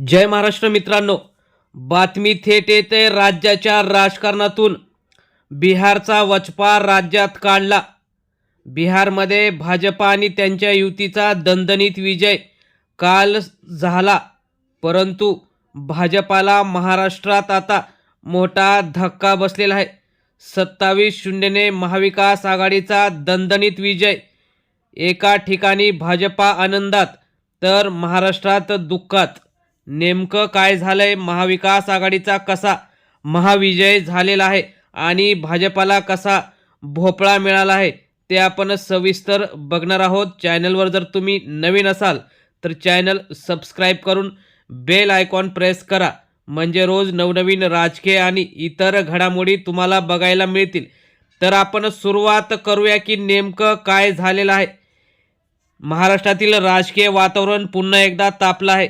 जय महाराष्ट्र मित्रांनो. बातमी थेट येते राज्याच्या राजकारणातून. बिहारचा वचपा राज्यात काढला. बिहारमध्ये भाजपा आणि त्यांच्या युतीचा दणदणीत विजय काल झाला. परंतु भाजपाला महाराष्ट्रात आता मोठा धक्का बसलेला आहे. सत्तावीस शून्यने महाविकास आघाडीचा दणदणीत विजय. एका ठिकाणी भाजपा आनंदात तर महाराष्ट्रात दुःखात. नेमकं काय झालंय महाविकास आघाडीचा कसा महाविजय झालेला आहे आणि भाजपाला कसा भोपळा मिळाला आहे ते आपण सविस्तर बघणार आहोत. चॅनलवर जर तुम्ही नवीन असाल तर चॅनल सबस्क्राईब करून बेल आयकॉन प्रेस करा. म्हणजे रोज नवनवीन राजकीय आणि इतर घडामोडी तुम्हाला बघायला मिळतील. तर आपण सुरुवात करूया की नेमकं काय झालेलं आहे. महाराष्ट्रातील राजकीय वातावरण पुन्हा एकदा तापलं आहे.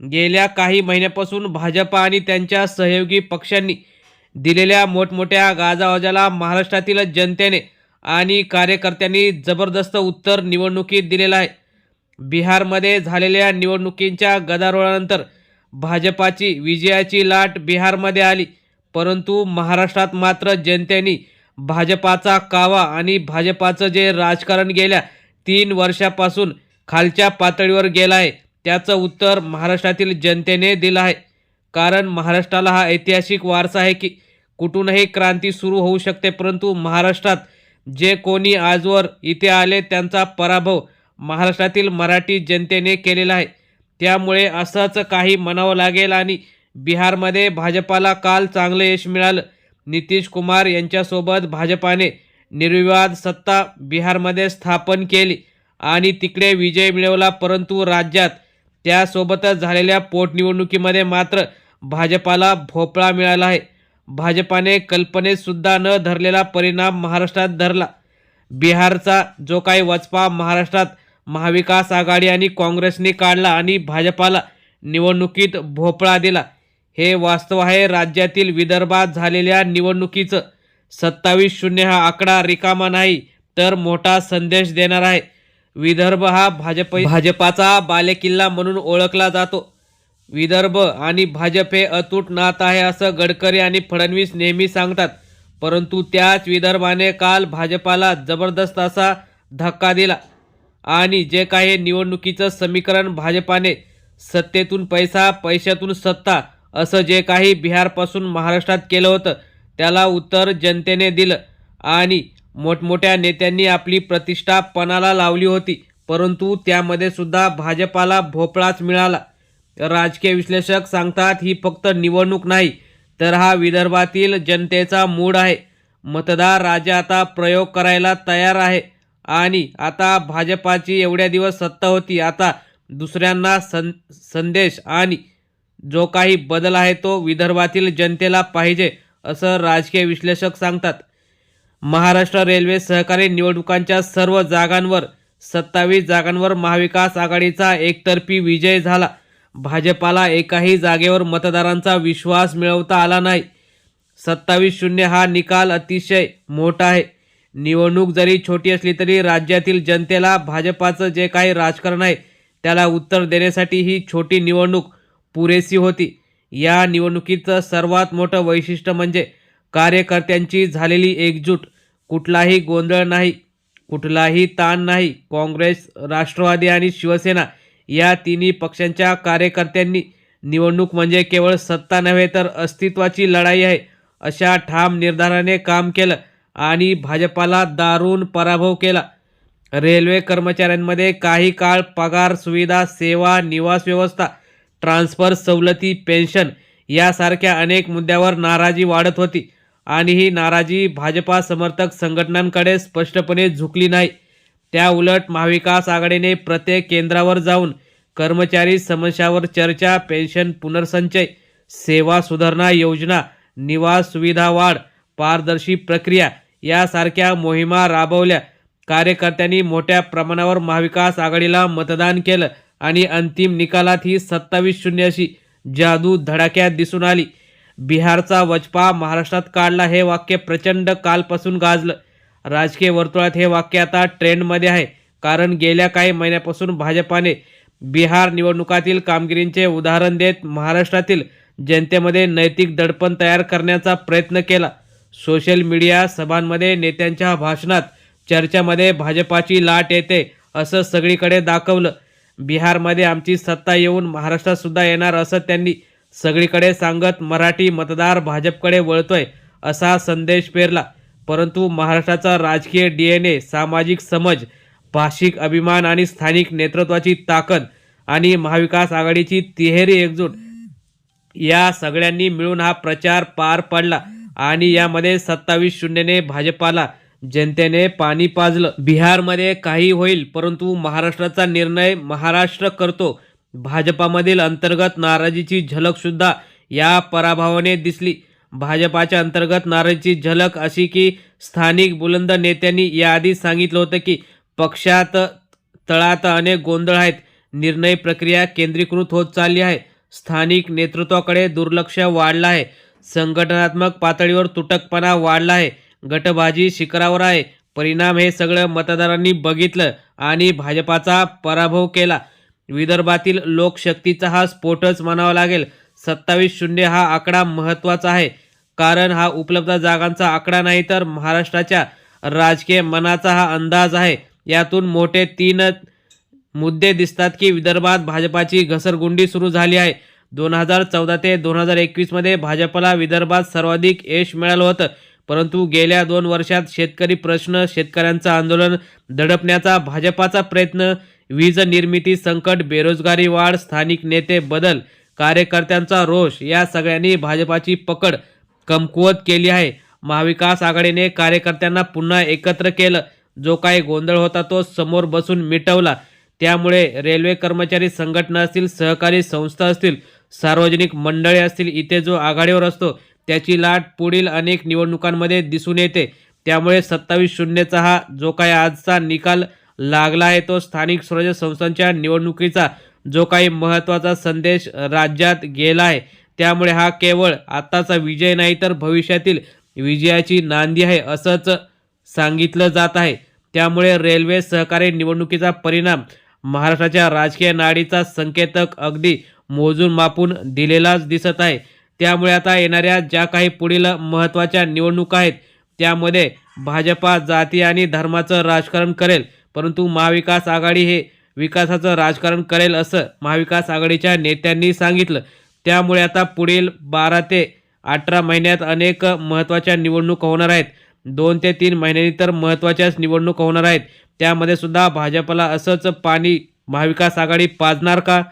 गेल्या काही महिन्यापासून भाजपा आणि त्यांच्या सहयोगी पक्षांनी दिलेल्या मोठमोठ्या गाजावाजाला महाराष्ट्रातील जनतेने आणि कार्यकर्त्यांनी जबरदस्त उत्तर निवडणुकीत दिलेलं आहे. बिहारमध्ये झालेल्या निवडणुकींच्या गदारोळानंतर भाजपाची विजयाची लाट बिहारमध्ये आली. परंतु महाराष्ट्रात मात्र जनतेने भाजपाचा कावा आणि भाजपाचं जे राजकारण गेल्या तीन वर्षापासून खालच्या पातळीवर गेलं आहे. त्याचं उत्तर महाराष्ट्रातील जनतेने दिलं आहे. कारण महाराष्ट्राला हा ऐतिहासिक वारसा आहे की कुठूनही क्रांती सुरू होऊ शकते परंतु महाराष्ट्रात जे कोणी आजवर इथे आले त्यांचा पराभव महाराष्ट्रातील मराठी जनतेने केलेला आहे. त्यामुळे असंच काही म्हणावं लागेल आणि बिहारमध्ये भाजपाला काल चांगलं यश मिळालं. नितीश कुमार यांच्यासोबत भाजपाने निर्विवाद सत्ता बिहारमध्ये स्थापन केली आणि तिकडे विजय मिळवला परंतु राज्यात त्यासोबतच झालेल्या पोटनिवडणुकीमध्ये मात्र भाजपाला भोपळा मिळाला आहे. भाजपाने कल्पनेतसुद्धा न धरलेला परिणाम महाराष्ट्रात धरला. बिहारचा जो काही वचपा महाराष्ट्रात महाविकास आघाडी आणि काँग्रेसने काढला आणि भाजपाला निवडणुकीत भोपळा दिला. हे वास्तव आहे राज्यातील विदर्भात झालेल्या निवडणुकीचं. सत्तावीस शून्य हा आकडा रिकामा नाही तर मोठा संदेश देणार आहे. विदर्भ हा भाजप भाजपाचा बालेकिल्ला म्हणून ओळखला जातो. विदर्भ आणि भाजप हे अतूट नात आहे असं गडकरी आणि फडणवीस नेहमी सांगतात. परंतु त्याच विदर्भाने काल भाजपाला जबरदस्त असा धक्का दिला. आणि जे काही निवडणुकीचं समीकरण भाजपाने सत्तेतून पैसा पैशातून सत्ता असं जे काही बिहारपासून महाराष्ट्रात केलं होतं त्याला उत्तर जनतेने दिलं. आणि मोठमोठ्या नेत्यांनी आपली प्रतिष्ठा पणाला लावली होती. परंतु त्यामध्ये सुद्धा भाजपाला भोपळाच मिळाला. राजकीय विश्लेषक सांगतात ही फक्त निवडणूक नाही तर हा विदर्भातील जनतेचा मूड आहे. मतदार राजा आता प्रयोग करायला तयार आहे. आणि आता भाजपाची एवढ्या दिवस सत्ता होती आता दुसऱ्यांना सं संदेश आणि जो काही बदल आहे तो विदर्भातील जनतेला पाहिजे असं राजकीय विश्लेषक सांगतात. महाराष्ट्र रेल्वे सहकारी निवडणुकांच्या सर्व जागांवर सत्तावीस जागांवर महाविकास आघाडीचा एकतर्फी विजय झाला. भाजपाला एकाही जागेवर मतदारांचा विश्वास मिळवता आला नाही. सत्तावीस शून्य हा निकाल अतिशय मोठा आहे. निवडणूक जरी छोटी असली तरी राज्यातील जनतेला भाजपाचं जे काही राजकारण आहे त्याला उत्तर देण्यासाठी ही छोटी निवडणूक पुरेशी होती. या निवडणुकीचं सर्वात मोठं वैशिष्ट्य म्हणजे कार्यकर्त्यांची झालेली एकजूट कुठलाही गोंधळ नाही कुठलाही ताण नाही. काँग्रेस राष्ट्रवादी आणि शिवसेना या तिन्ही पक्षांच्या कार्यकर्त्यांनी निवडणूक म्हणजे केवळ सत्ता नव्हे तर अस्तित्वाची लढाई आहे अशा ठाम निर्धाराने काम केलं आणि भाजपाला दारुण पराभव केला. रेल्वे कर्मचाऱ्यांमध्ये काही काळ पगार सुविधा सेवा निवास व्यवस्था ट्रान्सफर सवलती पेन्शन यासारख्या अनेक मुद्द्यावर नाराजी वाढत होती. आणि ही नाराजी भाजपा समर्थक संघटनांकडे स्पष्टपणे झुकली नाही. त्या उलट महाविकास आघाडीने प्रत्येक केंद्रावर जाऊन कर्मचारी समस्यावर चर्चा पेन्शन पुनर्संचय सेवा सुधारणा योजना निवास सुविधा वाढ पारदर्शी प्रक्रिया यासारख्या मोहिमा राबवल्या. कार्यकर्त्यांनी मोठ्या प्रमाणावर महाविकास आघाडीला मतदान केलं आणि अंतिम निकालात ही सत्तावीस शून्याशी जादू धडाक्यात दिसून आली. बिहारचा वचपा महाराष्ट्रात काढला हे वाक्य प्रचंड कालपासून गाजलं. राजकीय वर्तुळात हे वाक्य आता ट्रेंडमध्ये आहे. कारण गेल्या काही महिन्यापासून भाजपाने बिहार निवडणुकातील कामगिरींचे उदाहरण देत महाराष्ट्रातील जनतेमध्ये नैतिक दडपण तयार करण्याचा प्रयत्न केला. सोशल मीडिया सभांमध्ये नेत्यांच्या भाषणात चर्चामध्ये भाजपाची लाट येते असं सगळीकडे दाखवलं. बिहारमध्ये आमची सत्ता येऊन महाराष्ट्रात सुद्धा येणार असं त्यांनी सगळीकडे सांगत मराठी मतदार भाजपकडे वळतोय असा संदेश पेरला. परंतु महाराष्ट्राचा राजकीय डी एन ए सामाजिक समज भाषिक अभिमान आणि स्थानिक नेतृत्वाची ताकद आणि महाविकास आघाडीची तिहेरी एकजूट या सगळ्यांनी मिळून हा प्रचार पार पडला आणि यामध्ये सत्तावीस शून्यने भाजपाला जनतेने पाणी पाजलं. बिहारमध्ये काही होईल परंतु महाराष्ट्राचा निर्णय महाराष्ट्र करतो भाजपामधील अंतर्गत नाराजीची झलकसुद्धा या पराभवाने दिसली. भाजपाच्या अंतर्गत नाराजीची झलक अशी की स्थानिक बुलंद नेत्यांनी याआधीच सांगितलं होतं की पक्षात तळात अनेक गोंधळ आहेत. निर्णय प्रक्रिया केंद्रीकृत होत चालली आहे. स्थानिक नेतृत्वाकडे दुर्लक्ष वाढलं आहे. संघटनात्मक पातळीवर तुटकपणा वाढला आहे. गटबाजी शिखरावर आहे. परिणाम हे सगळं मतदारांनी बघितलं आणि भाजपाचा पराभव केला. विदर्भातील लोकशक्तीचा हा स्फोटच म्हणावा लागेल. सत्तावीस शून्य हा आकडा महत्त्वाचा आहे. कारण हा उपलब्ध जागांचा आकडा नाही तर महाराष्ट्राच्या राजकीय मनाचा हा अंदाज आहे. यातून मोठे तीन मुद्दे दिसतात की विदर्भात भाजपाची घसरगुंडी सुरू झाली आहे. दोन हजार चौदा ते दोन हजार एकवीसमध्ये भाजपला विदर्भात सर्वाधिक यश मिळालं होतं. परंतु गेल्या दोन वर्षात शेतकरी प्रश्न शेतकऱ्यांचं आंदोलन दडपण्याचा भाजपाचा प्रयत्न वीज निर्मिती संकट बेरोजगारी वाढ स्थानिक नेते बदल कार्यकर्त्यांचा रोष या सगळ्यांनी भाजपाची पकड कमकुवत केली आहे. महाविकास आघाडीने कार्यकर्त्यांना पुन्हा एकत्र केलं. जो काही गोंधळ होता तो समोर बसून मिटवला. त्यामुळे रेल्वे कर्मचारी संघटना असतील सहकारी संस्था असतील सार्वजनिक मंडळे असतील इथे जो आघाडीवर असतो त्याची लाट पुढील अनेक निवडणुकांमध्ये दिसून येते. त्यामुळे सत्तावीस शून्यचा हा जो काही आजचा निकाल लागला आहे तो स्थानिक स्वराज्य संस्थांच्या निवडणुकीचा जो काही महत्त्वाचा संदेश राज्यात गेला आहे त्यामुळे हा केवळ आत्ताचा विजय नाही तर भविष्यातील विजयाची नांदी आहे असंच सांगितलं जात आहे. त्यामुळे रेल्वे सहकारी निवडणुकीचा परिणाम महाराष्ट्राच्या राजकीय नाडीचा संकेतक अगदी मोजून मापून दिलेलाच दिसत आहे. त्यामुळे आता येणाऱ्या ज्या काही पुढील महत्त्वाच्या निवडणुका आहेत त्यामध्ये भाजपा जाती आणि धर्माचं राजकारण करेल. परंतु महाविकास आघाडी हे विकासाचं राजकारण करेल असं महाविकास आघाडीच्या नेत्यांनी सांगितलं. त्यामुळे आता पुढील बारा ते अठरा महिन्यात अनेक महत्त्वाच्या निवडणूक होणार आहेत. दोन ते तीन महिन्यांनी तर महत्त्वाच्याच निवडणूक होणार आहेत. त्यामध्ये सुद्धा भाजपला असंच पाणी महाविकास आघाडी पाजणार का?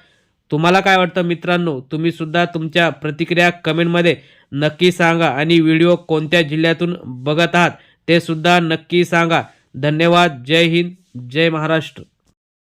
तुम्हाला काय वाटतं मित्रांनो? तुम्ही सुद्धा तुमच्या प्रतिक्रिया कमेंटमध्ये नक्की सांगा आणि व्हिडिओ कोणत्या जिल्ह्यातून बघत आहात ते सुद्धा नक्की सांगा. धन्यवाद. जय हिंद. जय महाराष्ट्र.